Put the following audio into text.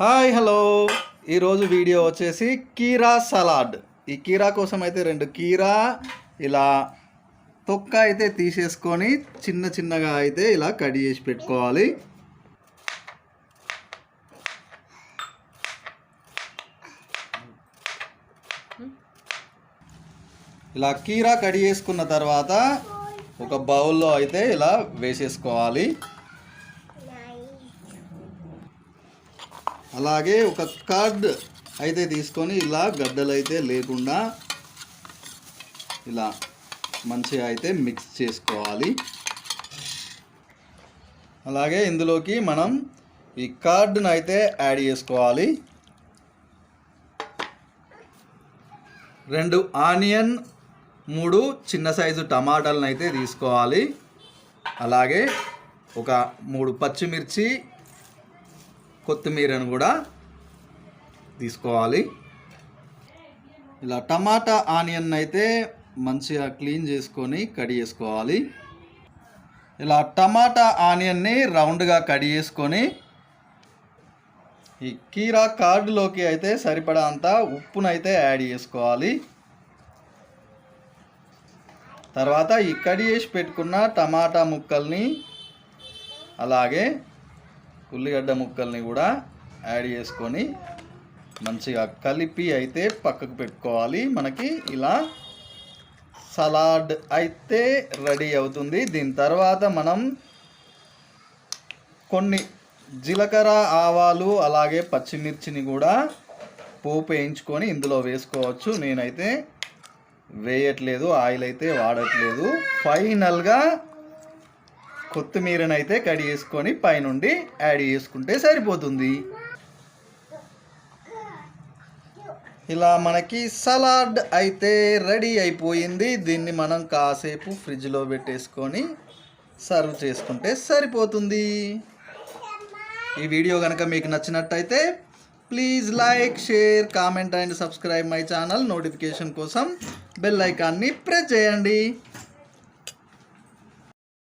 Hi hello. ఈరోజు video వచ్చేసి కీరా సలాడ్. ఈ కీరా కోసం అయితే రెండు కీరా ఇలా తొక్క అయితే తీసేసుకొని చిన్న చిన్నగా అయితే ఇలా కట్ చేసి పెట్టుకోవాలి. ఇలా కీరా కట్ చేసుకున్న తర్వాత ఒక బౌల్లో అయితే ఇలా వేసేసుకోవాలి. అలాగే ఒక కార్డ్ అయితే తీసుకొని ఇలా గడ్డలు అయితే లేకుండా ఇలా మంచిగా అయితే మిక్స్ చేసుకోవాలి. అలాగే ఇందులోకి మనం ఈ కార్డును అయితే యాడ్ చేసుకోవాలి. రెండు ఆనియన్ మూడు చిన్న సైజు టమాటాలను అయితే తీసుకోవాలి. అలాగే ఒక మూడు పచ్చిమిర్చి కొత్తిమీరను కూడా తీసుకోవాలి. ఇలా టమాటా ఆనియన్ అయితే మంచిగా క్లీన్ చేసుకొని కడి చేసుకోవాలి. ఇలా టమాటా ఆనియన్ని రౌండ్గా కడి చేసుకొని ఈ కీరా కార్డులోకి అయితే సరిపడా అంత ఉప్పునైతే యాడ్ చేసుకోవాలి. తర్వాత ఈ కడి చేసి పెట్టుకున్న టమాటా ముక్కల్ని అలాగే ఉల్లిగడ్డ ముక్కల్ని కూడా యాడ్ చేసుకొని మంచిగా కలిపి అయితే పక్కకు పెట్టుకోవాలి. మనకి ఇలా సలాడ్ అయితే రెడీ అవుతుంది. దీని తర్వాత మనం కొన్ని జీలకర్ర ఆవాలు అలాగే పచ్చిమిర్చిని కూడా పోపు వేయించుకొని ఇందులో వేసుకోవచ్చు. నేనైతే వేయట్లేదు ఆయిల్ అయితే వాడట్లేదు. ఫైనల్గా కొత్తిమీరని అయితే కడి చేసుకొని పైనుండి యాడ్ చేసుకుంటే సరిపోతుంది. ఇలా మనకి సలాడ్ అయితే రెడీ అయిపోయింది. దీన్ని మనం కాసేపు ఫ్రిడ్జ్లో పెట్టేసుకొని సర్వ్ చేసుకుంటే సరిపోతుంది. ఈ వీడియో కనుక మీకు నచ్చినట్టయితే please like share comment and subscribe my channel. Notification కోసం బెల్ ఐకాన్ని ప్రెస్ చేయండి.